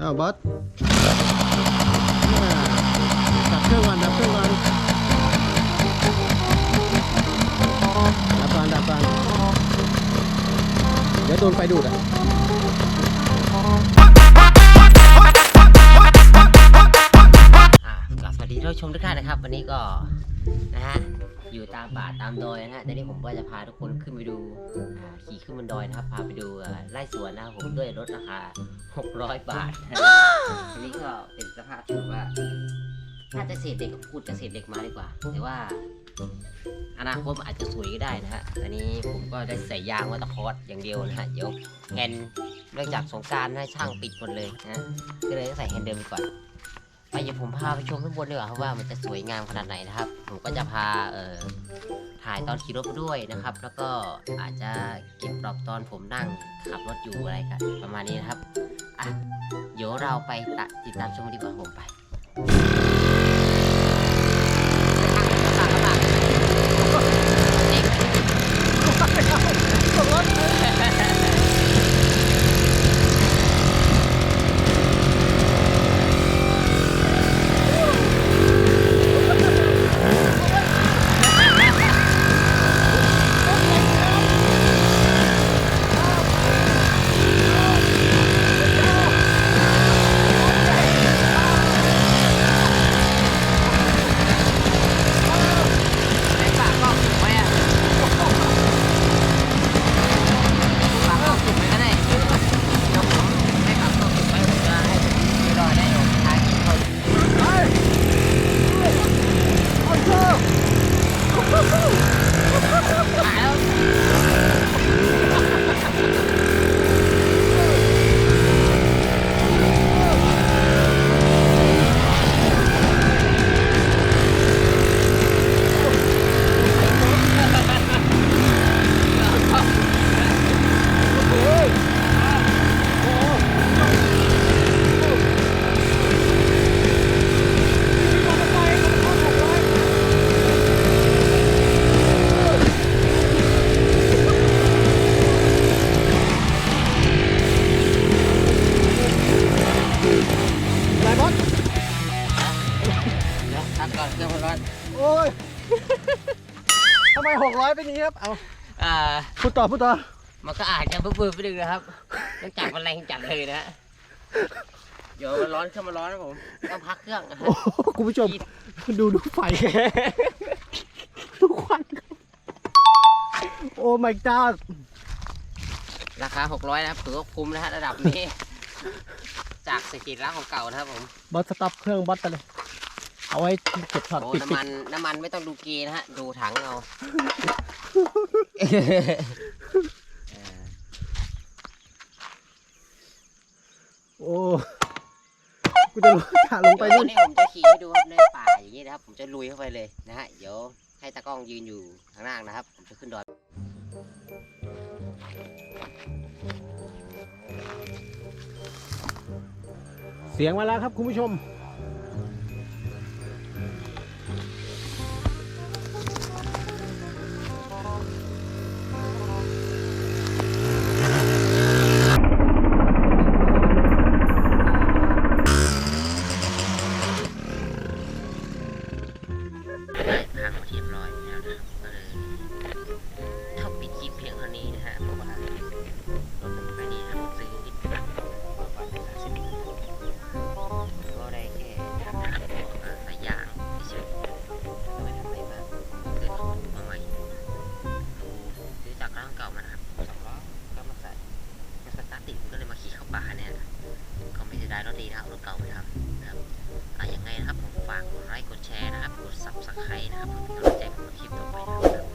อ้าวบอสดับเครื่องก่อนดับเครื่องก่อนดับก่อนดับก่อนเดี๋ยวโดนไฟดูดอะ ผู้ชมทุกท่านนะครับ วันนี้ก็นะฮะอยู่ตามป่าตามดอยนะฮะแต่นี่ผมก็จะพาทุกคนขึ้นไปดูอ่าขี่ขึ้นบนดอยนะครับพาไปดูอ่าไร่สวนนะครับผมด้วยรถราคา 600 บาทนะอันนี้ก็เป็นสภาพที่แบบว่าน่าจะเศษเด็กกับพูดจะเศษเด็กมาดีกว่าแต่ว่า อนาคตมันอาจจะสวยก็ได้นะฮะอันนี้ผมก็ได้ใส่ยางวัตคอร์สอย่างเดียวนะฮะเดี๋ยวแฮนด์เนื่องจากสงกรารนะช่างปิดหมดเลยนะก็เลยต้องใส่แฮนด์เดิมไปก่อน ไปเดี๋ยวผมพาไปชมข้างบนดีกว่าครับว่ามันจะสวยงามขนาดไหนนะครับ ผมก็จะพาเอ่อถ่ายตอนขี่รถไปด้วยนะครับ แล้วก็อาจจะเก็บรอบตอนผมนั่งขับรถอยู่อะไรกันประมาณนี้นะครับอะเดี๋ยวเราไปติดตามชมดีกว่าผมไป อ้ยทำไมหกร้อยเป็นอย่างนี้ครับ เอาอ่า พูดต่อพูดต่อ มันก็อาจจะเบื่อๆไปดึงนะครับเนื่องจากมันแรงจัดเลยนะฮะเดี๋ยวมันร้อนเครื่องมันร้อนนะผมต้องพักเครื่องนะฮะ โอ้โหคุณผู้ชม ดูดูไฟ ดูควันครับโอ้ my god ราคา 600 นะครับถือว่าคุ้มนะฮะระดับนี้ จากสกิลร้านของเก่านะครับผม บอสสต็อปเครื่องบอสไปเลย เอาไว้เก็บช็อตโอ้ปิดน้ำปิดมันน้ำมันไม่ต้องดูเกนะฮะ ดูถังเอาเออโอ้กูจะขาลงไปเดี๋ยวตนู่อนนนี้ผมจะขี่ให้ดูครับในป่าอย่างนี้นะครับ ผมจะลุยเข้าไปเลยนะฮะ เดี๋ยวให้ตากล้องยืนอยู่ข้างล่างนะครับ ผมจะขึ้นดอย เสียงมาแล้วครับคุณผู้ชม นะครับรถเก่าไปทำนะครับอะยังไงนะครับผมฝากกดไลค์กดแชร์นะครับกดซับสไครต์นะครับเพื่อเป็นกำลังใจผมคลิปต่อไปนะครับ